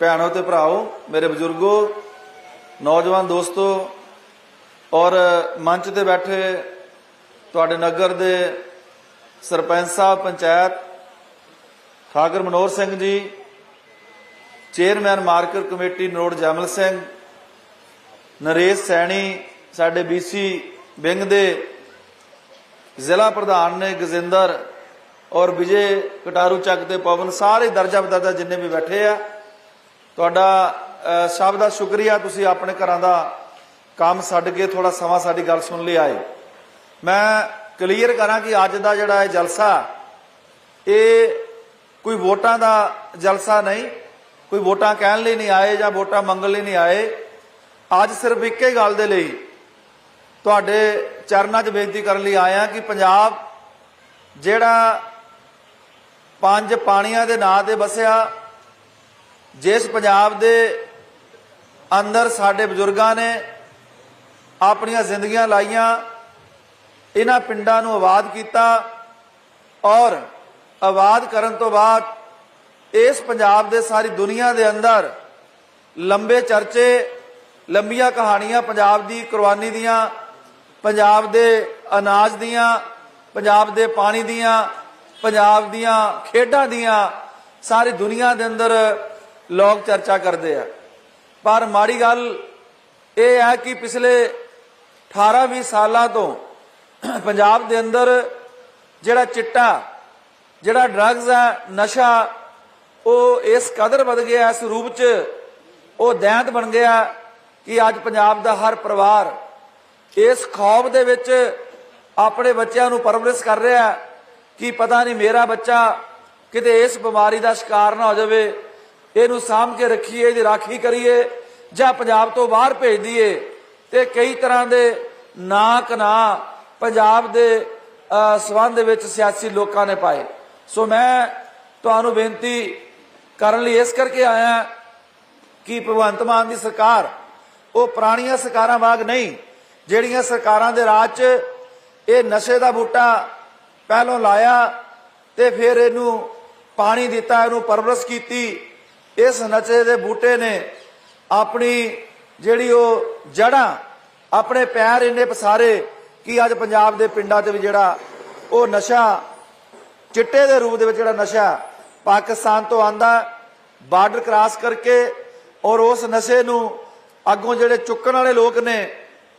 ਭੈਣੋ ਤੇ ਭਰਾਓ, ਮੇਰੇ ਬਜ਼ੁਰਗੋ, ਨੌਜਵਾਨ ਦੋਸਤੋ, ਔਰ ਮੰਚ ਤੇ ਬੈਠੇ ਤੁਹਾਡੇ ਨਗਰ ਦੇ ਸਰਪੰਚ ਸਾਹਿਬ, panchayat, Thakar Manohar Singh ji, chairman market committee Naror Jamal Singh, Naresh Saini, ਸਾਡੇ ਬੀਸੀ ਵਿੰਗ ਦੇ ਜ਼ਿਲ੍ਹਾ ਪ੍ਰਧਾਨ ਨੇ ਗਜਿੰਦਰ ਔਰ ਵਿਜੇ ਕਟਾਰੂ ਚੱਕ ਤੇ ਪਵਨ, ਸਾਰੇ ਦਰਜਾ ਬਦਰਜਾ ਜਿੰਨੇ ਵੀ ਬੈਠੇ ਆ ਤੁਹਾਡਾ ਸਭ ਦਾ ਸ਼ੁਕਰੀਆ। ਤੁਸੀਂ ਆਪਣੇ ਘਰਾਂ ਦਾ ਕੰਮ ਛੱਡ ਕੇ ਥੋੜਾ ਸਮਾਂ ਸਾਡੀ ਗੱਲ ਸੁਣ ਲਈ ਆਏ। ਮੈਂ ਕਲੀਅਰ ਕਰਾਂ ਕਿ ਅੱਜ ਦਾ ਜਿਹੜਾ ਇਹ ਜਲਸਾ, ਇਹ ਕੋਈ ਵੋਟਾਂ ਦਾ ਜਲਸਾ ਨਹੀਂ। ਕੋਈ ਵੋਟਾਂ ਕਹਿਣ ਲਈ ਨਹੀਂ ਆਏ ਜਾਂ ਵੋਟਾਂ ਮੰਗਣ ਲਈ ਨਹੀਂ ਆਏ। ਅੱਜ ਸਿਰਫ ਇੱਕੇ ਗੱਲ ਦੇ ਲਈ ਤੁਹਾਡੇ ਚਰਨਾਂ 'ਚ ਬੇਨਤੀ ਕਰਨ ਲਈ ਆਇਆ ਕਿ ਪੰਜਾਬ ਜਿਹੜਾ ਪੰਜ ਪਾਣੀਆਂ ਦੇ ਨਾਂ ਤੇ ਵਸਿਆ ਜਿਸ ਪੰਜਾਬ ਦੇ ਅੰਦਰ ਸਾਡੇ ਬਜ਼ੁਰਗਾਂ ਨੇ ਆਪਣੀਆਂ ਜ਼ਿੰਦਗੀਆਂ ਲਾਈਆਂ, ਇਹਨਾਂ ਪਿੰਡਾਂ ਨੂੰ ਆਬਾਦ ਕੀਤਾ ਔਰ ਆਬਾਦ ਕਰਨ ਤੋਂ ਬਾਅਦ ਇਸ ਪੰਜਾਬ ਦੇ ਸਾਰੀ ਦੁਨੀਆ ਦੇ ਅੰਦਰ ਲੰਬੇ ਚਰਚੇ, ਲੰਬੀਆਂ ਕਹਾਣੀਆਂ ਪੰਜਾਬ ਦੀ ਕੁਰਬਾਨੀ ਦੀਆਂ, ਪੰਜਾਬ ਦੇ ਅਨਾਜ ਦੀਆਂ, ਪੰਜਾਬ ਦੇ ਪਾਣੀ ਦੀਆਂ, ਪੰਜਾਬ ਦੀਆਂ ਖੇਡਾਂ ਦੀਆਂ, ਸਾਰੀ ਦੁਨੀਆ ਦੇ ਅੰਦਰ ਲੋਕ ਚਰਚਾ ਕਰਦੇ ਆ। ਪਰ ਮਾੜੀ ਗੱਲ ਇਹ ਹੈ ਕਿ ਪਿਛਲੇ 18-20 ਸਾਲਾਂ ਤੋਂ ਪੰਜਾਬ ਦੇ ਅੰਦਰ ਜਿਹੜਾ ਚਿੱਟਾ, ਜਿਹੜਾ ਡਰੱਗਸ ਹੈ ਨਸ਼ਾ, ਉਹ ਇਸ ਕਦਰ ਵੱਧ ਗਿਆ, ਇਸ ਰੂਪ ਚ ਉਹ ਦੈਂਤ ਬਣ ਗਿਆ ਕਿ ਅੱਜ ਪੰਜਾਬ ਦਾ ਹਰ ਪਰਿਵਾਰ ਇਸ ਖੌਫ ਦੇ ਵਿੱਚ ਆਪਣੇ ਬੱਚਿਆਂ ਨੂੰ ਪਰਵਰਿਸ਼ ਕਰ ਰਿਹਾ ਕਿ ਪਤਾ ਨਹੀਂ ਮੇਰਾ ਬੱਚਾ ਕਿਤੇ ਇਸ ਬਿਮਾਰੀ ਦਾ ਸ਼ਿਕਾਰ ਨਾ ਹੋ ਜਾਵੇ। ਇਹਨੂੰ ਸਾਂਭ ਕੇ ਰੱਖੀਏ ਇਹਦੀ ਰਾਖੀ ਕਰੀਏ ਜਾਂ ਪੰਜਾਬ ਤੋਂ ਬਾਹਰ ਭੇਜ ਦਈਏ। ਤੇ ਕਈ ਤਰ੍ਹਾਂ ਦੇ ਨਾ ਪੰਜਾਬ ਦੇ ਅਹ, ਵਿੱਚ ਸਿਆਸੀ ਲੋਕਾਂ ਨੇ ਪਾਏ। ਸੋ ਮੈਂ ਤੁਹਾਨੂੰ ਬੇਨਤੀ ਕਰਨ ਲਈ ਇਸ ਕਰਕੇ ਆਇਆ ਕਿ ਭਗਵੰਤ ਮਾਨ ਦੀ ਸਰਕਾਰ ਉਹ ਪੁਰਾਣੀਆਂ ਸਰਕਾਰਾਂ ਵਾਂਗ ਨਹੀਂ ਜਿਹੜੀਆਂ ਸਰਕਾਰਾਂ ਦੇ ਰਾਜ 'ਚ ਇਹ ਨਸ਼ੇ ਦਾ ਬੂਟਾ ਪਹਿਲੋਂ ਲਾਇਆ ਤੇ ਫਿਰ ਇਹਨੂੰ ਪਾਣੀ ਦਿੱਤਾ ਇਹਨੂੰ ਪਰਵਰਿਸ਼ ਕੀਤੀ ਇਸ ਨਸ਼ੇ ਦੇ ਬੂਟੇ ਨੇ ਆਪਣੀ ਜਿਹੜੀ ਉਹ ਜੜਾਂ ਆਪਣੇ ਪੈਰ ਇੰਨੇ ਪਸਾਰੇ ਕਿ ਅੱਜ ਪੰਜਾਬ ਦੇ ਪਿੰਡਾਂ 'ਚ ਵੀ ਜਿਹੜਾ ਉਹ ਨਸ਼ਾ, ਚਿੱਟੇ ਦੇ ਰੂਪ ਦੇ ਵਿੱਚ ਜਿਹੜਾ ਨਸ਼ਾ ਪਾਕਿਸਤਾਨ ਤੋਂ ਆਂਦਾ ਬਾਰਡਰ ਕ੍ਰਾਸ ਕਰਕੇ ਔਰ ਉਸ ਨਸ਼ੇ ਨੂੰ ਅੱਗੋਂ ਜਿਹੜੇ ਚੁੱਕਣ ਵਾਲੇ ਲੋਕ ਨੇ,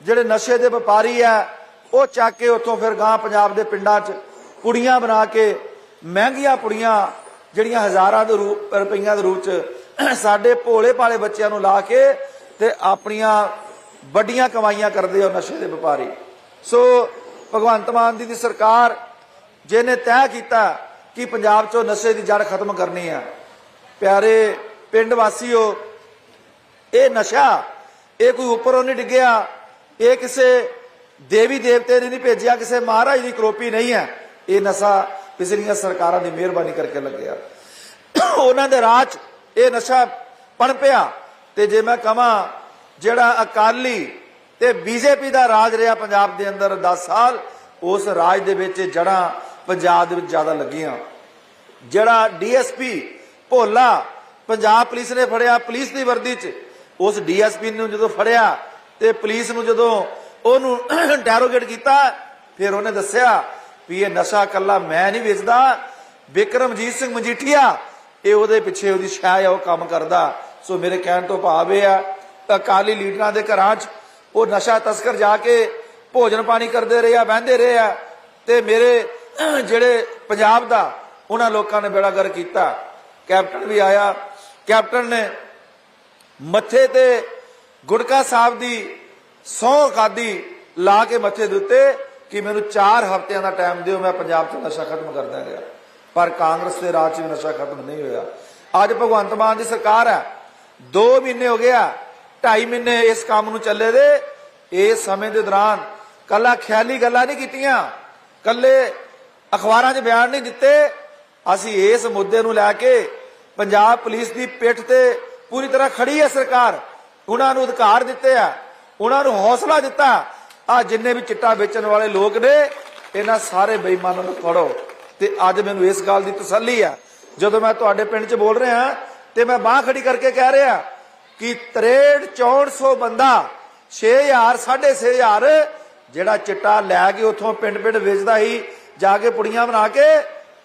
ਜਿਹੜੇ ਨਸ਼ੇ ਦੇ ਵਪਾਰੀ ਆ, ਉਹ ਚੱਕ ਕੇ ਉੱਥੋਂ ਫਿਰ ਗਾਂ ਪੰਜਾਬ ਦੇ ਪਿੰਡਾਂ 'ਚ ਪੁੜੀਆਂ ਬਣਾ ਕੇ, ਮਹਿੰਗੀਆਂ ਪੁੜੀਆਂ ਜਿਹੜੀਆਂ ਹਜ਼ਾਰਾਂ ਦੇ ਰੂਪ, ਰੁਪਈਆਂ ਦੇ ਰੂਪ 'ਚ ਸਾਡੇ ਭੋਲੇ ਭਾਲੇ ਬੱਚਿਆਂ ਨੂੰ ਲਾ ਕੇ ਤੇ ਆਪਣੀਆਂ ਵੱਡੀਆਂ ਕਮਾਈਆਂ ਕਰਦੇ ਹੋ ਨਸ਼ੇ ਦੇ ਵਪਾਰੀ। ਸੋ ਭਗਵੰਤ ਮਾਨ ਦੀ ਦੀ ਸਰਕਾਰ ਜਿਹਨੇ ਤੈਅ ਕੀਤਾ ਕਿ ਪੰਜਾਬ 'ਚੋਂ ਨਸ਼ੇ ਦੀ ਜੜ ਖਤਮ ਕਰਨੀ ਆ, ਪਿਆਰੇ ਪਿੰਡ ਵਾਸੀਓ, ਇਹ ਨਸ਼ਾ, ਇਹ ਕੋਈ ਉੱਪਰੋਂ ਨਹੀਂ ਡਿੱਗਿਆ, ਇਹ ਕਿਸੇ ਦੇਵੀ ਦੇਵਤੇ ਨੇ ਨਹੀਂ ਭੇਜਿਆ, ਕਿਸੇ ਮਹਾਰਾਜ ਦੀ ਕਰੋਪੀ ਨਹੀਂ ਹੈ, ਇਹ ਨਸ਼ਾ ਪਿਛਲੀਆਂ ਸਰਕਾਰਾਂ ਦੀ ਮਿਹਰਬਾਨੀ ਕਰਕੇ ਲੱਗਿਆ। ਉਹਨਾਂ ਦੇ ਰਾਜ 'ਚ ਇਹ ਨਸ਼ਾ ਪਣਪਿਆ ਤੇ ਜੇ ਮੈਂ ਕਹਾਂ ਜਿਹੜਾ ਅਕਾਲੀ ਤੇ ਬੀਜੇਪੀ ਦਾ ਰਾਜ ਰਿਹਾ ਪੰਜਾਬ ਦੇ ਅੰਦਰ 10 ਸਾਲ, ਉਸ ਰਾਜ ਦੇ ਵਿੱਚ ਜੜਾਂ ਪੰਜਾਬ ਦੇ ਵਿੱਚ ਜ਼ਿਆਦਾ ਲੱਗੀਆਂ। ਜਿਹੜਾ ਡੀਐਸਪੀ ਭੋਲਾ ਪੰਜਾਬ ਪੁਲਿਸ ਨੇ ਫੜਿਆ, ਪੁਲਿਸ ਦੀ ਵਰਦੀ 'ਚ, ਉਸ ਡੀਐਸਪੀ ਨੂੰ ਜਦੋਂ ਫੜਿਆ ਤੇ ਪੁਲਿਸ ਨੂੰ ਜਦੋਂ ਉਹਨੂੰ ਡੈਰੋਗੇਟ ਕੀਤਾ, ਫਿਰ ਉਹਨੇ ਦੱਸਿਆ ਵੀ ਇਹ ਨਸ਼ਾ ਕੱਲਾ ਮੈਂ ਨਹੀਂ ਵੇਚਦਾ। ਵਿਕਰਮਜੀਤ ਸਿੰਘ ਮਜੀਠੀਆ, ਇਹ ਉਹਦੇ ਪਿੱਛੇ ਉਹਦੀ ਛਾਇਆ ਉਹ ਕੰਮ ਕਰਦਾ। ਸੋ ਮੇਰੇ ਕਹਿਣ ਤੋਂ ਭਾਵ ਇਹ ਆ, ਅਕਾਲੀ ਲੀਡਰਾਂ ਦੇ ਘਰਾਂ 'ਚ ਉਹ ਨਸ਼ਾ ਤਸਕਰ ਜਾ ਕੇ ਭੋਜਨ ਪਾਣੀ ਕਰਦੇ ਰਹੇ ਆ ਬਹਿੰਦੇ ਰਹੇ ਆ। ਤੇ ਮੇਰੇ ਜਿਹੜੇ ਪੰਜਾਬ ਦਾ, ਉਹਨਾਂ ਲੋਕਾਂ ਨੇ ਬੇੜਾ ਗਰ ਕੀਤਾ। ਕੈਪਟਨ ਵੀ ਆਇਆ। ਕੈਪਟਨ ਨੇ ਮੱਥੇ ਤੇ ਗੁੜਕਾ ਸਾਹਿਬ ਦੀ ਸਹੁੰ ਖਾਦੀ ਲਾ ਕੇ ਮੱਥੇ ਦੇ ਉੱਤੇ ਕਿ ਮੈਨੂੰ 4 ਹਫ਼ਤਿਆਂ ਦਾ ਟਾਈਮ ਦਿਓ, ਮੈਂ ਪੰਜਾਬ 'ਚ ਨਸ਼ਾ ਖਤਮ ਕਰ ਦਾਂਗਾ ਪਰ ਕਾਂਗਰਸ ਦੇ ਰਾਜ 'ਚ ਨਸ਼ਾ ਖਤਮ ਨਹੀਂ ਹੋਇਆ। ਅੱਜ ਭਗਵੰਤ ਮਾਨ ਦੀ ਸਰਕਾਰ ਹੈ। 2 ਮਹੀਨੇ ਹੋ ਗਿਆ 2.5 ਮਹੀਨੇ ਇਸ ਕੰਮ ਨੂੰ ਚੱਲੇ ਦੇ। ਇਸ ਸਮੇਂ ਦੇ ਦੌਰਾਨ ਕੱਲਾ ਖਿਆਲੀ ਗੱਲਾਂ ਨਹੀਂ ਕੀਤੀਆਂ। ਕੱਲੇ ਅਖਬਾਰਾਂ 'ਚ ਬਿਆਨ ਨਹੀਂ ਦਿੱਤੇ। ਅਸੀਂ ਇਸ ਮੁੱਦੇ ਨੂੰ ਲੈ ਕੇ ਪੰਜਾਬ ਪੁਲਿਸ ਦੀ ਪਿੱਠ ਤੇ ਪੂਰੀ ਤਰ੍ਹਾਂ ਖੜੀ ਹੈ ਸਰਕਾਰ। ਉਹਨਾਂ ਨੂੰ ਅਧਿਕਾਰ ਦਿੱਤੇ ਆ। ਉਹਨਾਂ ਨੂੰ ਹੌਸਲਾ ਦਿੱਤਾ। ਆ ਜਿੰਨੇ ਵੀ ਚਿੱਟਾ ਵੇਚਣ ਵਾਲੇ ਲੋਕ ਨੇ, ਇਹਨਾਂ ਸਾਰੇ ਬੇਈਮਾਨਾਂ ਨੂੰ ਫੜੋ। ਤੇ ਅੱਜ ਮੈਨੂੰ ਇਸ ਗੱਲ ਦੀ ਤਸੱਲੀ ਆ। ਜਦੋਂ ਮੈਂ ਤੁਹਾਡੇ ਪਿੰਡ 'ਚ ਬੋਲ ਰਿਹਾ, ਤੇ ਮੈਂ ਬਾਹ ਖੜੀ ਕਰਕੇ ਕਹਿ ਰਿਹਾ ਕਿ 63 6400 ਬੰਦਾ 6000 6500 ਜਿਹੜਾ ਚਿੱਟਾ ਲੈ ਕੇ ਉਥੋਂ ਪਿੰਡ-ਪਿੰਡ ਵੇਚਦਾ ਸੀ, ਜਾ ਕੇ ਪੁੜੀਆਂ ਬਣਾ ਕੇ,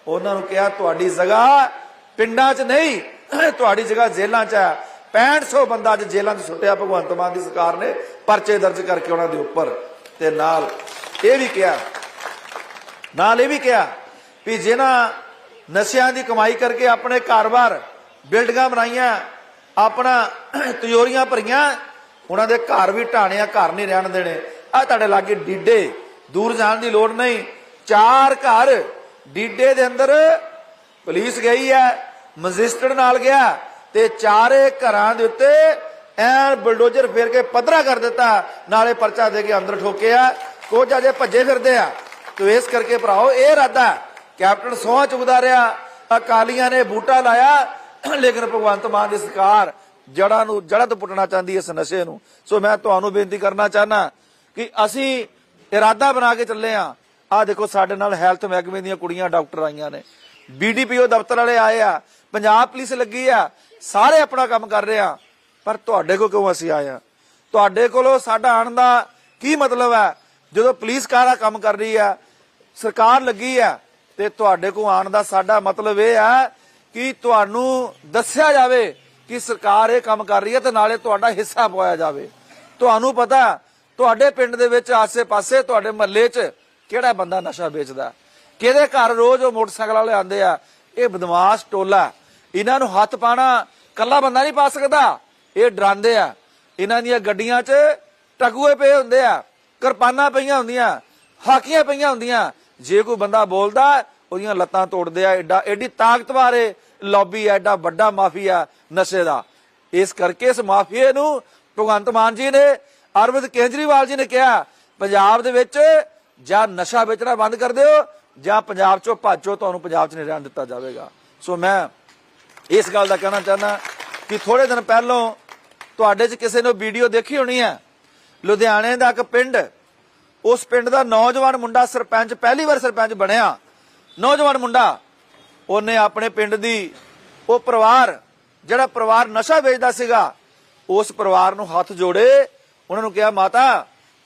ਉਹਨਾਂ ਨੂੰ ਕਿਹਾ, ਤੁਹਾਡੀ ਜਗ੍ਹਾ ਪਿੰਡਾਂ 'ਚ ਨਹੀਂ, ਤੁਹਾਡੀ ਜਗ੍ਹਾ ਜੇਲ੍ਹਾਂ 'ਚ ਹੈ 6500 ਬੰਦਾ ਅੱਜ ਜੇਲ੍ਹਾਂ 'ਚ ਸੁੱਟਿਆ, ਭਗਵੰਤ ਮਾਨ ਦੀ ਸਰਕਾਰ ਨੇ ਪਰਚੇ ਦਰਜ ਕਰਕੇ ਉਹਨਾਂ ਦੇ ਉੱਪਰ। ਤੇ ਨਾਲ ਇਹ ਵੀ ਕਿਹਾ, ਨਾਲ ਇਹ ਵੀ ਕਿਹਾ ਵੀ ਜਿਨ੍ਹਾਂ ਨਸ਼ਿਆਂ ਦੀ ਕਮਾਈ ਕਰਕੇ ਆਪਣੇ ਘਰ-ਬਾਰ ਬਿਲਡਿੰਗਾਂ ਬਣਾਈਆਂ, ਆਪਣਾ ਤਿਜੋਰੀਆਂ ਭਰੀਆਂ, ਉਹਨਾਂ ਦੇ ਘਰ ਵੀ ਢਾਣਿਆ ਘਰ ਨਹੀਂ ਰਹਿਣ ਦੇਣੇ। ਆ ਤੁਹਾਡੇ ਲਾਗੇ ਡੀਡੇ, ਦੂਰ ਜਾਣ ਦੀ ਲੋੜ ਨਹੀਂ। ਚਾਰ ਘਰ ਡੀਡੇ ਦੇ ਅੰਦਰ ਪੁਲਿਸ ਗਈ ਹੈ ਮਜਿਸਟਰ ਨਾਲ ਗਿਆ ਤੇ ਚਾਰੇ ਘਰਾਂ ਦੇ ਉੱਤੇ ਐਨ ਬਲਡੋਜ਼ਰ ਫੇਰ ਕੇ ਪੱਧਰਾ ਕਰ ਦਿੱਤਾ, ਨਾਲੇ ਪਰਚਾ ਦੇ ਕੇ ਅੰਦਰ ਠੋਕਿਆ ਕੁਝ ਅਜੇ ਭੱਜੇ ਫਿਰਦੇ ਆ। ਤੋ ਇਸ ਕਰਕੇ ਭਰਾਓ, ਇਹ ਇਰਾਦਾ ਕੈਪਟਨ ਸੋਹਾ ਚੁਗਦਾ ਰਿਹਾ, ਅਕਾਲੀਆਂ ਨੇ ਬੂਟਾ ਲਾਇਆ, ਲੇਕਿਨ ਭਗਵੰਤ ਮਾਨ ਦੀ ਸਰਕਾਰ ਜੜਾਂ ਨੂੰ ਜੜ੍ਹਾਂ ਪੁੱਟਣਾ ਚਾਹੁੰਦੀ ਇਸ ਨਸ਼ੇ ਨੂੰ। ਸੋ ਮੈਂ ਤੁਹਾਨੂੰ ਬੇਨਤੀ ਕਰਨਾ ਚਾਹਨਾ ਕਿ ਅਸੀਂ ਇਰਾਦਾ ਬਣਾ ਕੇ ਚੱਲੇ ਆ। ਆ ਦੇਖੋ, ਸਾਡੇ ਨਾਲ ਹੈਲਥ ਮਹਿਕਮੇ ਦੀਆਂ ਕੁੜੀਆਂ ਡਾਕਟਰ ਆਈਆਂ ਨੇ। ਬੀਡੀਪੀਓ ਦਫ਼ਤਰ ਵਾਲੇ ਆਏ ਆ, ਪੰਜਾਬ ਪੁਲਿਸ ਲੱਗੀ ਆ, ਸਾਰੇ ਆਪਣਾ ਕੰਮ ਕਰ ਰਹੇ ਆ। ਪਰ ਤੁਹਾਡੇ ਕੋਲ ਕਿਉਂ ਅਸੀਂ ਆਏ ਆ ਤੁਹਾਡੇ ਕੋਲੋਂ ਸਾਡਾ ਆਉਣ ਦਾ ਕੀ ਮਤਲਬ ਹੈ? ਜਦੋਂ ਪੁਲਿਸ ਕਾਰਾ ਕੰਮ ਕਰ ਰਹੀ ਹੈ, ਸਰਕਾਰ ਲੱਗੀ ਹੈ, ਤੇ ਤੁਹਾਡੇ ਕੋਲ ਆਉਣ ਦਾ ਸਾਡਾ ਮਤਲਬ ਇਹ ਹੈ ਕਿ ਤੁਹਾਨੂੰ ਦੱਸਿਆ ਜਾਵੇ ਕਿ ਸਰਕਾਰ ਇਹ ਕੰਮ ਕਰ ਰਹੀ ਹੈ ਤੇ ਨਾਲੇ ਤੁਹਾਡਾ ਹਿੱਸਾ ਪਵਾਇਆ ਜਾਵੇ। ਤੁਹਾਨੂੰ ਪਤਾ, ਤੁਹਾਡੇ ਪਿੰਡ ਦੇ ਵਿੱਚ ਆਸੇ-ਪਾਸੇ, ਤੁਹਾਡੇ ਮਹੱਲੇ 'ਚ ਕਿਹੜਾ ਬੰਦਾ ਨਸ਼ਾ ਵੇਚਦਾ? ਕਿਹਦੇ ਘਰ ਰੋਜ਼ ਉਹ ਮੋਟਰਸਾਈਕਲ ਵਾਲੇ ਆਉਂਦੇ ਆ? ਇਹ ਬਦਮਾਸ਼ ਟੋਲਾ। ਇਹਨਾਂ ਨੂੰ ਹੱਥ ਪਾਣਾ ਕੱਲਾ ਬੰਦਾ ਨਹੀਂ ਪਾ ਸਕਦਾ। ਇਹ ਡਰਾਉਂਦੇ ਆ। ਇਹਨਾਂ ਦੀਆਂ ਗੱਡੀਆਂ 'ਚ ਟਕੂਏ ਪਏ ਹੁੰਦੇ ਆ, ਕਿਰਪਾਨਾਂ ਪਈਆਂ ਹੁੰਦੀਆਂ, ਹਾਕੀਆਂ ਪਈਆਂ ਹੁੰਦੀਆਂ। ਜੇ ਕੋਈ ਬੰਦਾ ਬੋਲਦਾ, ਉਹਦੀਆਂ ਲੱਤਾਂ ਤੋੜਦੇ ਆ ਐਡਾ ਐਡੀ ਤਾਕਤਵਰ ਏ ਲੌਬੀ ਐਡਾ ਵੱਡਾ ਮਾਫੀਆ ਨਸ਼ੇ ਦਾ। ਇਸ ਕਰਕੇ ਇਸ ਮਾਫੀਏ ਨੂੰ ਭਗਵੰਤ ਮਾਨ ਜੀ ਨੇ, ਅਰਵਿੰਦ ਕੇਜਰੀਵਾਲ ਜੀ ਨੇ ਕਿਹਾ, ਪੰਜਾਬ ਦੇ ਵਿੱਚ ਜਾਂ ਨਸ਼ਾ ਵੇਚਣਾ ਬੰਦ ਕਰ ਦਿਓ, ਜਾਂ ਪੰਜਾਬ ਚੋਂ ਭਾਜੋ ਤੁਹਾਨੂੰ ਪੰਜਾਬ 'ਚ ਨਹੀਂ ਰਹਿਣ ਦਿੱਤਾ ਜਾਵੇਗਾ। ਸੋ ਮੈਂ ਇਸ ਗੱਲ ਦਾ ਕਹਿਣਾ ਚਾਹੁੰਦਾ ਕਿ ਥੋੜੇ ਦਿਨ ਪਹਿਲਾਂ ਤੁਹਾਡੇ 'ਚ ਕਿਸੇ ਨੇ ਵੀਡੀਓ ਦੇਖੀ ਹੋਣੀ ਹੈ ਲੁਧਿਆਣੇ ਦਾ ਇੱਕ ਪਿੰਡ, ਉਸ ਪਿੰਡ ਦਾ ਨੌਜਵਾਨ ਮੁੰਡਾ ਸਰਪੰਚ, ਪਹਿਲੀ ਵਾਰ ਸਰਪੰਚ ਬਣਿਆ। ਨੌਜਵਾਨ ਮੁੰਡਾ, ਉਹਨੇ ਆਪਣੇ ਪਿੰਡ ਦੀ ਉਹ ਪਰਿਵਾਰ, ਜਿਹੜਾ ਪਰਿਵਾਰ ਨਸ਼ਾ ਵੇਚਦਾ ਸੀਗਾ, ਉਸ ਪਰਿਵਾਰ ਨੂੰ ਹੱਥ ਜੋੜੇ। ਉਹਨਾਂ ਨੂੰ ਕਿਹਾ, ਮਾਤਾ,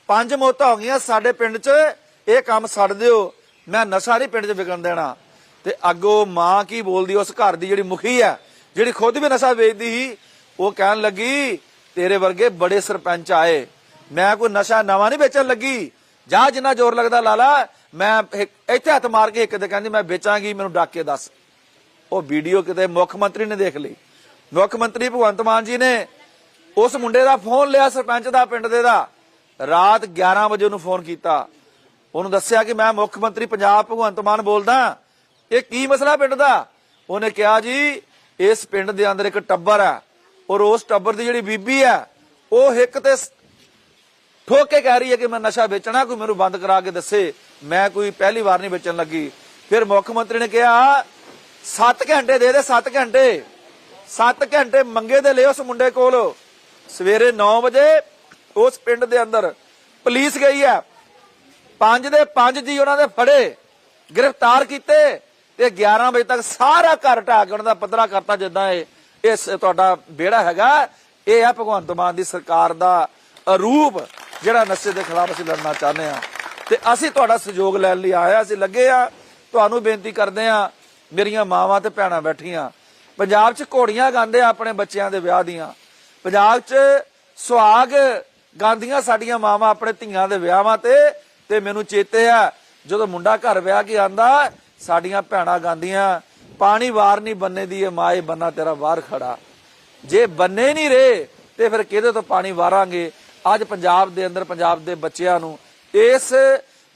ਪੰਜ ਮੌਤਾਂ ਹੋ ਗਈਆਂ ਸਾਡੇ ਪਿੰਡ 'ਚ, ਇਹ ਕੰਮ ਛੱਡ ਦਿਓ, ਮੈਂ ਨਸ਼ਾ ਨਹੀਂ ਪਿੰਡ 'ਚ ਵਿਕਣ ਦੇਣਾ। ਤੇ ਅੱਗੋਂ ਮਾਂ ਕੀ ਬੋਲਦੀ, ਉਸ ਘਰ ਦੀ ਜਿਹੜੀ ਮੁਖੀ ਹੈ ਜਿਹੜੀ ਖੁਦ ਵੀ ਨਸ਼ਾ ਵੇਚਦੀ ਸੀ ਉਹ ਕਹਿਣ ਲੱਗੀ, ਤੇਰੇ ਵਰਗੇ ਬੜੇ ਸਰਪੰਚ ਆਏ। ਮੈਂ ਕੋਈ ਨਸ਼ਾ ਨਵਾਂ ਨਹੀਂ ਵੇਚਣ ਲੱਗੀ। ਜਾ ਜਿੰਨਾ ਜ਼ੋਰ ਲੱਗਦਾ ਲਾਲਾ ਮੈਂ ਇੱਥੇ ਹੱਥ ਮਾਰ ਕੇ ਇੱਕ ਤੇ ਕਹਿੰਦੀ, ਮੈਂ ਵੇਚਾਂਗੀ, ਮੈਨੂੰ ਡੱਕ ਕੇ ਦੱਸ। ਉਹ ਵੀਡੀਓ ਕਿਤੇ ਮੁੱਖ ਮੰਤਰੀ ਨੇ ਦੇਖ ਲਈ। ਮੁੱਖ ਮੰਤਰੀ ਭਗਵੰਤ ਮਾਨ ਜੀ ਨੇ ਉਸ ਮੁੰਡੇ ਦਾ ਫੋਨ ਲਿਆ, ਸਰਪੰਚ ਦਾ, ਪਿੰਡ ਦੇ ਦਾ। ਰਾਤ 11 ਵਜੇ ਉਹਨੂੰ ਫੋਨ ਕੀਤਾ। ਉਹਨੂੰ ਦੱਸਿਆ ਕਿ ਮੈਂ ਮੁੱਖ ਮੰਤਰੀ ਪੰਜਾਬ ਭਗਵੰਤ ਮਾਨ ਬੋਲਦਾ। ਇਹ ਕੀ ਮਸਲਾ ਪਿੰਡ ਦਾ? ਉਹਨੇ ਕਿਹਾ ਜੀ, ਇਸ ਪਿੰਡ ਦੇ ਅੰਦਰ ਇੱਕ ਟੱਬਰ ਹੈ। ਔਰ ਉਸ ਟੱਬਰ ਦੀ ਜਿਹੜੀ ਬੀਬੀ ਹੈ ਉਹ ਇੱਕ ਤੇ ਠੋਕ ਕੇ ਕਹਿ ਰਹੀ ਹੈ ਕਿ ਮੈਂ ਨਸ਼ਾ ਵੇਚਣਾ, ਕੋਈ ਮੈਨੂੰ ਬੰਦ ਕਰਾ ਕੇ ਦੱਸੇ। ਮੈਂ ਕੋਈ ਪਹਿਲੀ ਵਾਰ ਨਹੀਂ ਵੇਚਣ ਲੱਗੀ। ਫਿਰ ਮੁੱਖ ਮੰਤਰੀ ਨੇ ਕਿਹਾ 7 ਘੰਟੇ ਦੇ ਦੇ 7 ਘੰਟੇ। 7 ਘੰਟੇ ਮੰਗੇ ਦੇ ਲਏ ਉਸ ਮੁੰਡੇ ਕੋਲ। ਸਵੇਰੇ 9 ਵਜੇ ਉਸ ਪਿੰਡ ਦੇ ਅੰਦਰ ਪੁਲਿਸ ਗਈ ਹੈ। ਪੰਜ ਦੇ ਪੰਜ ਜੀ ਉਹਨਾਂ ਦੇ ਫੜੇ, ਗ੍ਰਿਫਤਾਰ ਕੀਤੇ ਤੇ 11 ਵਜੇ ਤੱਕ ਸਾਰਾ ਘਰ ਢਾਹ ਕੇ ਉਹਨਾਂ ਦਾ ਪੱਧਰਾ ਕਰਤਾ ਜਿੱਦਾਂ ਇਹ ਇਸ ਤੁਹਾਡਾ ਬੇੜਾ ਹੈਗਾ। ਇਹ ਹੈ ਭਗਵੰਤ ਮਾਨ ਦੀ ਸਰਕਾਰ ਦਾ ਰੂਪ ਜਿਹੜਾ ਨਸ਼ੇ ਦੇ ਖਿਲਾਫ ਅਸੀਂ ਲੜਨਾ ਚਾਹੁੰਦੇ ਆ ਤੇ ਅਸੀਂ ਤੁਹਾਡਾ ਸਹਿਯੋਗ ਲੈਣ ਲਈ ਆਇਆ ਅਸੀਂ ਲੱਗੇ ਆ ਤੁਹਾਨੂੰ ਬੇਨਤੀ ਕਰਦੇ ਆ ਮੇਰੀਆਂ ਮਾਵਾਂ ਤੇ ਭੈਣਾਂ ਬੈਠੀਆਂ। ਪੰਜਾਬ 'ਚ ਘੋੜੀਆਂ ਗਾਉਂਦੇ ਆ ਆਪਣੇ ਬੱਚਿਆਂ ਦੇ ਵਿਆਹ ਦੀਆਂ। ਪੰਜਾਬ 'ਚ ਸੁਹਾਗ ਗਾਉਂਦੀਆਂ ਸਾਡੀਆਂ ਮਾਵਾਂ ਆਪਣੇ ਧੀਆਂ ਦੇ ਵਿਆਹਾਂ ਤੇ। ਤੇ ਮੈਨੂੰ ਚੇਤੇ ਆ, ਜਦੋਂ ਮੁੰਡਾ ਘਰ ਵਿਆਹ ਕੇ ਆਂਦਾ ਸਾਡੀਆਂ ਭੈਣਾਂ ਗਾਉਂਦੀਆਂ। ਪਾਣੀ ਵਾਰ ਨਹੀਂ ਬੰਨੇ ਦੀ, ਇਹ ਮਾਏ ਬੰਨਾ ਤੇਰਾ ਬਾਹਰ ਖੜਾ। ਜੇ ਬੰਨੇ ਨਹੀਂ ਰਹੇ ਤੇ ਫਿਰ ਕਿਹਦੇ ਤੋਂ ਪਾਣੀ ਵਾਰਾਂਗੇ? ਅੱਜ ਪੰਜਾਬ ਦੇ ਅੰਦਰ, ਪੰਜਾਬ ਦੇ ਬੱਚਿਆਂ ਨੂੰ ਇਸ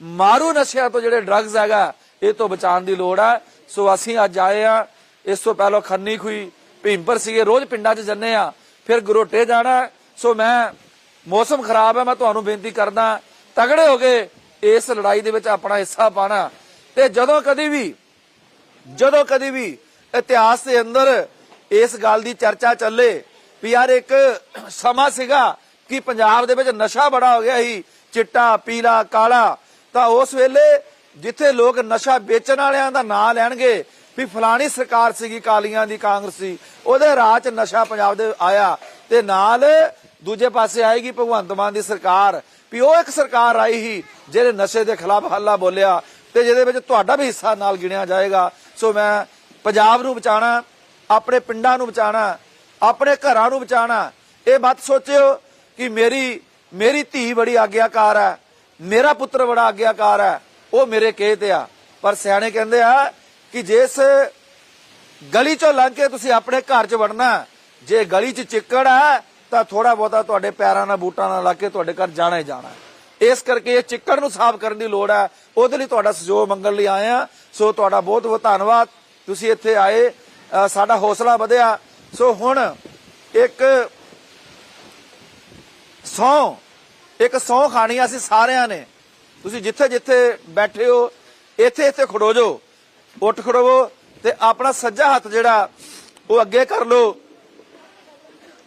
ਮਾਰੂ ਨਸ਼ਿਆਂ ਤੋਂ ਜਿਹੜੇ ਡਰੱਗਸ ਹੈਗਾ, ਇਹ ਤੋਂ ਬਚਾਉਣ ਦੀ ਲੋੜ ਹੈ ਸੋ ਅਸੀਂ ਅੱਜ ਆਏ ਆ ਇਸ ਤੋਂ ਪਹਿਲਾਂ ਖੰਨੀ ਖੁਈ ਭੀਮਪਰ ਸੀਗੇ। ਰੋਜ਼ ਪਿੰਡਾਂ 'ਚ ਜੰਨੇ ਆ ਫਿਰ ਗਰੋਟੇ ਜਾਣਾ। ਸੋ ਮੈਂ, ਮੌਸਮ ਖਰਾਬ ਹੈ, ਮੈਂ ਤੁਹਾਨੂੰ ਬੇਨਤੀ ਕਰਦਾ। ਤਗੜੇ ਹੋ ਕੇ ਇਸ ਲੜਾਈ ਦੇ ਵਿੱਚ ਆਪਣਾ ਹਿੱਸਾ ਪਾਣਾ। ਤੇ ਜਦੋਂ ਕਦੀ ਵੀ ਜਦੋਂ ਕਦੀ ਵੀ ਇਤਿਹਾਸ ਦੇ ਅੰਦਰ ਇਸ ਗੱਲ ਦੀ ਚਰਚਾ ਚੱਲੇ ਵੀ ਯਾਰ ਇੱਕ ਸਮਾਂ ਸੀਗਾ ਕਿ ਪੰਜਾਬ ਦੇ ਵਿੱਚ ਨਸ਼ਾ ਬੜਾ ਹੋ ਗਿਆ ਸੀ, ਚਿੱਟਾ, ਪੀਲਾ, ਕਾਲਾ, ਤਾਂ ਉਸ ਵੇਲੇ ਜਿੱਥੇ ਲੋਕ ਨਸ਼ਾ ਵੇਚਣ ਵਾਲਿਆਂ ਦਾ ਨਾਂ ਲੈਣਗੇ ਵੀ ਫਲਾਣੀ ਸਰਕਾਰ ਸੀਗੀ, ਕਾਲੀਆਂ ਦੀ ਕਾਂਗਰਸੀ ਉਹਦੇ ਰਾਹ 'ਚ ਨਸ਼ਾ ਪੰਜਾਬ ਦੇ ਆਇਆ ਤੇ ਨਾਲ ਦੂਜੇ ਪਾਸੇ ਆਏਗੀ ਭਗਵੰਤ ਮਾਨ ਦੀ ਸਰਕਾਰ, ਵੀ ਉਹ ਇੱਕ ਸਰਕਾਰ ਆਈ ਸੀ ਜਿਹੜੇ ਨਸ਼ੇ ਦੇ ਖਿਲਾਫ ਹੱਲਾ ਬੋਲਿਆ ਤੇ ਜਿਹਦੇ ਵਿੱਚ ਤੁਹਾਡਾ ਵੀ ਹਿੱਸਾ ਨਾਲ ਗਿਣਿਆ ਜਾਏਗਾ। ਸੋ ਮੈਂ ਪੰਜਾਬ ਨੂੰ ਬਚਾਣਾ ਆਪਣੇ ਪਿੰਡਾਂ ਨੂੰ ਬਚਾਣਾ ਆਪਣੇ ਘਰਾਂ ਨੂੰ ਬਚਾਣਾ ਇਹ ਮਤ ਸੋਚਿਓ ਕਿ ਮੇਰੀ ਮੇਰੀ ਧੀ ਬੜੀ ਆਗਿਆਕਾਰ ਹੈ, ਮੇਰਾ ਪੁੱਤਰ ਬੜਾ ਆਗਿਆਕਾਰ ਹੈ, ਉਹ ਮੇਰੇ ਕਹੇ ਤੇ ਆ। ਪਰ ਸਿਆਣੇ ਕਹਿੰਦੇ ਆ ਕਿ ਜਿਸ ਗਲੀ ਚੋਂ ਲੰਘ ਕੇ ਤੁਸੀਂ ਆਪਣੇ ਘਰ 'ਚ ਵੜਨਾ, ਜੇ ਗਲੀ 'ਚ ਚਿੱਕੜ ਹੈ, ਤਾਂ ਥੋੜਾ ਬਹੁਤਾ ਤੁਹਾਡੇ ਪੈਰਾਂ ਨਾਲ, ਬੂਟਾਂ ਨਾਲ ਲੱਗ ਕੇ ਤੁਹਾਡੇ ਘਰ ਜਾਣਾ ਹੀ ਜਾਣਾ ਇਸ ਕਰਕੇ ਇਹ ਚਿੱਕੜ ਨੂੰ ਸਾਫ਼ ਕਰਨ ਦੀ ਲੋੜ ਹੈ। ਉਹਦੇ ਲਈ ਤੁਹਾਡਾ ਸਹਿਯੋਗ ਮੰਗਣ ਲਈ ਆਏ ਆ ਸੋ ਤੁਹਾਡਾ ਬਹੁਤ ਬਹੁਤ ਧੰਨਵਾਦ। ਤੁਸੀਂ ਇੱਥੇ ਆਏ ਸਾਡਾ ਹੌਸਲਾ ਵਧਿਆ। ਸੋ ਹੁਣ ਇੱਕ ਸੌ ਇੱਕ ਸੌ ਖਾਣੀ ਅਸੀਂ ਸਾਰਿਆਂ ਨੇ। ਤੁਸੀਂ ਜਿੱਥੇ ਜਿੱਥੇ ਬੈਠੇ ਹੋ, ਇੱਥੇ ਇੱਥੇ ਖੜੋ ਜੋ। ਉੱਠ ਖੜੋਵੋ ਤੇ ਆਪਣਾ ਸੱਜਾ ਹੱਥ ਜਿਹੜਾ, ਉਹ ਅੱਗੇ ਕਰ ਲਓ।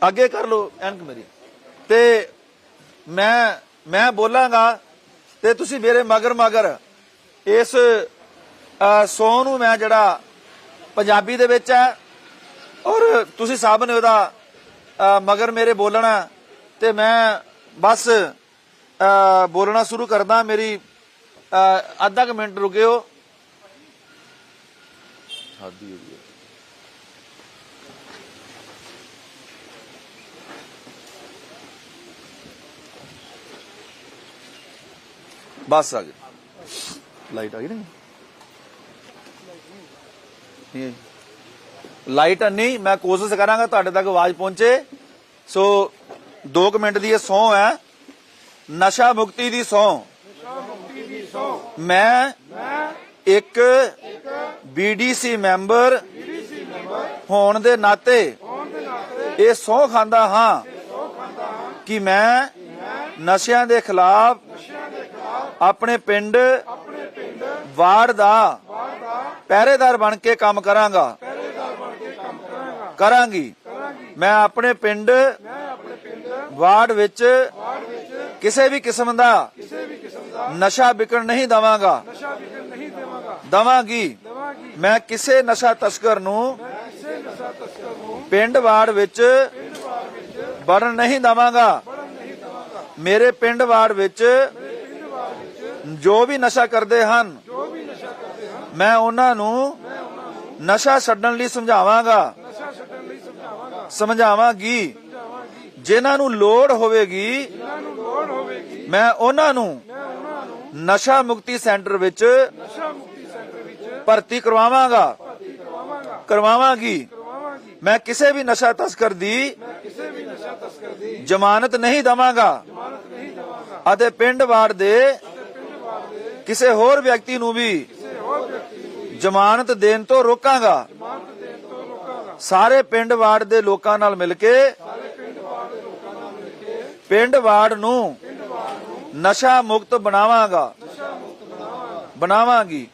ਅੱਗੇ ਕਰ ਲਓ, ਐਨਕ ਮੇਰੀ। ਤੇ ਮੈਂ ਮੈਂ ਬੋਲਾਂਗਾ ਤੇ ਤੁਸੀਂ ਮੇਰੇ ਮਗਰ ਮਗਰ ਇਸ ਸੌ ਨੂੰ ਮੈਂ ਜਿਹੜਾ ਪੰਜਾਬੀ ਦੇ ਵਿੱਚ ਹੈ ਔਰ ਤੁਸੀਂ ਸਭ ਨੇ ਉਹਦਾ ਮਗਰ ਮੇਰੇ ਬੋਲਣਾ ਤੇ ਮੈਂ ਬਸ ਬੋਲਣਾ ਸ਼ੁਰੂ ਕਰਦਾ। ਮੇਰੀ ਅੱਧਾ ਕੁ ਮਿੰਟ ਰੁਕਿਓ। ਹਾਦੀ ਬਸ ਆ ਗਈ ਲਾਈਟ ਆ ਗਈ ਨਹੀਂ ਨਹੀਂ। ਲਾਈਟ ਨਹੀਂ ਮੈਂ ਕੋਸ਼ਿਸ਼ ਕਰਾਂਗਾ ਤੁਹਾਡੇ ਤੱਕ ਆਵਾਜ਼ ਪਹੁੰਚੇ। ਸੋ 2 ਮਿੰਟ ਦੀ ਇਹ ਸੌ ਹੈ। ਨਸ਼ਾ ਮੁਕਤੀ ਦੀ ਸੌ। ਮੈਂ ਇੱਕ ਬੀਡੀਸੀ ਮੈਂਬਰ ਹੋਣ ਦੇ ਨਾਤੇ ਇਹ ਸੌ ਖਾਂਦਾ ਹਾਂ ਕਿ ਮੈਂ ਨਸ਼ਿਆਂ ਦੇ ਖਿਲਾਫ ਆਪਣੇ ਪਿੰਡ ਵਾਰਡ ਦਾ ਪਹਿਰੇਦਾਰ ਬਣ ਕੇ ਕੰਮ ਕਰਾਂਗਾ। ਕਰਾਂਗੀ। ਮੈਂ ਆਪਣੇ ਪਿੰਡ ਵਾਰਡ ਵਿੱਚ ਕਿਸੇ ਵੀ ਕਿਸਮ ਦਾ ਨਸ਼ਾ ਵਿਕਣ ਨਹੀਂ ਦਵਾਂਗਾ। ਦਵਾਂਗੀ। ਮੈਂ ਕਿਸੇ ਨਸ਼ਾ ਤਸਕਰ ਨੂੰ ਪਿੰਡ ਵਾਰਡ ਵਿੱਚ ਵੜਨ ਨਹੀਂ ਦਵਾਂਗਾ। ਮੇਰੇ ਪਿੰਡ ਵਾਰਡ ਵਿੱਚ ਜੋ ਵੀ ਨਸ਼ਾ ਕਰਦੇ ਹਨ, ਮੈਂ ਉਹਨਾਂ ਨੂੰ ਨਸ਼ਾ ਛੱਡਣ ਲਈ ਸਮਝਾਵਾਂਗਾ। ਸਮਝਾਵਾਂਗੀ। ਜਿਨ੍ਹਾਂ ਨੂੰ ਲੋੜ ਹੋਵੇਗੀ, ਮੈਂ ਉਹਨਾਂ ਨੂੰ ਨਸ਼ਾ ਮੁਕਤੀ ਸੈਂਟਰ ਵਿੱਚ ਭਰਤੀ ਕਰਵਾਵਾਂਗਾ। ਕਰਵਾਵਾਂਗੀ। ਮੈਂ ਕਿਸੇ ਵੀ ਨਸ਼ਾ ਤਸਕਰ ਦੀ ਜ਼ਮਾਨਤ ਨਹੀਂ ਦਵਾਂਗਾ। ਅਤੇ ਪਿੰਡ ਵਾਰਡ ਦੇ ਕਿਸੇ ਹੋਰ ਵਿਅਕਤੀ ਨੂੰ ਵੀ ਜ਼ਮਾਨਤ ਦੇਣ ਤੋਂ ਰੋਕਾਂਗਾ। ਸਾਰੇ ਪਿੰਡ ਵਾਰਡ ਦੇ ਲੋਕਾਂ ਨਾਲ ਮਿਲ ਕੇ ਪਿੰਡ ਵਾਰਡ ਨੂੰ ਨਸ਼ਾ ਮੁਕਤ ਬਣਾਵਾਂਗਾ। ਬਣਾਵਾਂਗੀ।